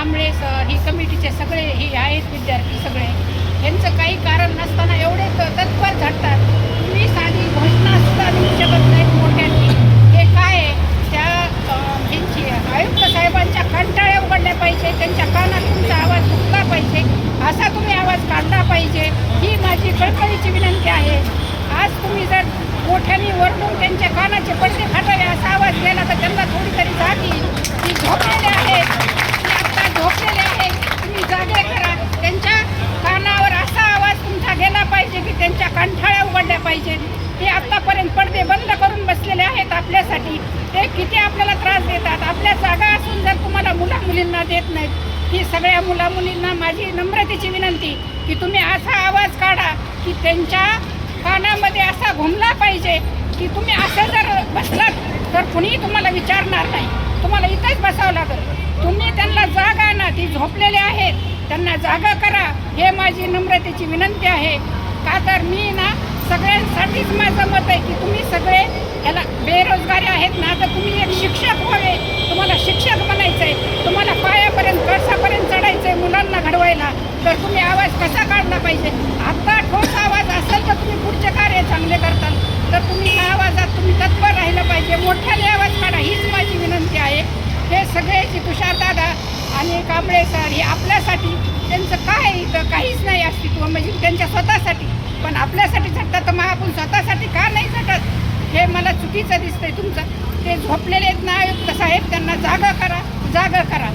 Kamble sir ही कमिटीचे सगळे ही आहेत विद्यार्थी सगळे. यांचं काही कारण नसताना एवढे तत्पर झटतात. तुम्ही साधी घोषणा सुद्धा देऊ शकत नाहीत मोठ्यांनी. हे काय आहे? त्या यांची आयुक्त साहेबांच्या कंटाळ्या उघडल्या पाहिजे. त्यांच्या कानात तुमचा आवाज फुटला पाहिजे. असा तुम्ही आवाज काढला पाहिजे. ही माझी कळकळीची विनंती आहे. आज तुम्ही जर मोठ्याने वरडून त्यांच्या कानाचे पडदे फाटावे असा आवाज गेला तर त्यांना थोडी तरी जाग येईल ती झोपलेले आहेत ती आत्ता झोपलेले आहेत तुम्ही जागे करा त्यांच्या कानावर असा आवाज तुमचा गेला पाहिजे की त्यांच्या पाहिजे. ते आत्तापर्यंत पडदे बंद करून बसलेले आहेत आपल्यासाठी. ते किती आपल्याला त्रास देतात. आपल्या जागा असून जर तुम्हाला मुला मुलींना देत नाहीत ही सगळ्या मुला मुलींना माझी नम्रतेची विनंती की तुम्ही असा आवाज काढा की त्यांच्या कानामध्ये असा घुमला पाहिजे की तुम्ही असं जर बसलात तर कुणीही तुम्हाला विचारणार नाही. तुम्हाला इथंच बसावं लागेल. तुम्ही त्यांना जागा ना ती झोपलेले आहेत. त्यांना जागा करा. हे माझी नम्रतेची विनंती आहे. का तर मी ना माझं मत आहे की तुम्ही सगळे याला बेरोजगारी आहेत ना तर तुम्ही एक शिक्षक व्हावे. तुम्हाला शिक्षक बनायचं आहे तुम्हाला पायापर्यंत कळसापर्यंत चढायचं आहे मुलांना घडवायला. तर तुम्ही आवाज कसा काढला पाहिजे? आत्ता ठोस आवाज असेल तर तुम्ही पुढचे कार्य चांगले करताल. तर तुम्ही या आवाजात तुम्ही तत्पर राहिलं पाहिजे. मोठ्याने आवाज काढा हीच माझी विनंती आहे. हे सगळे जे तुषारदादा आणि कांबळे सर हे आपल्यासाठी त्यांचं काय इथं? काहीच नाही अस्तित्व. म्हणजे त्यांच्या स्वतःसाठी पण आपल्यासाठी तर मग आपण स्वतःसाठी का नाही झटत हे मला चुकीचं दिसतंय तुमचं. ते झोपलेले आहेत ना आयुक्त साहेब त्यांना जागा करा जागा करा.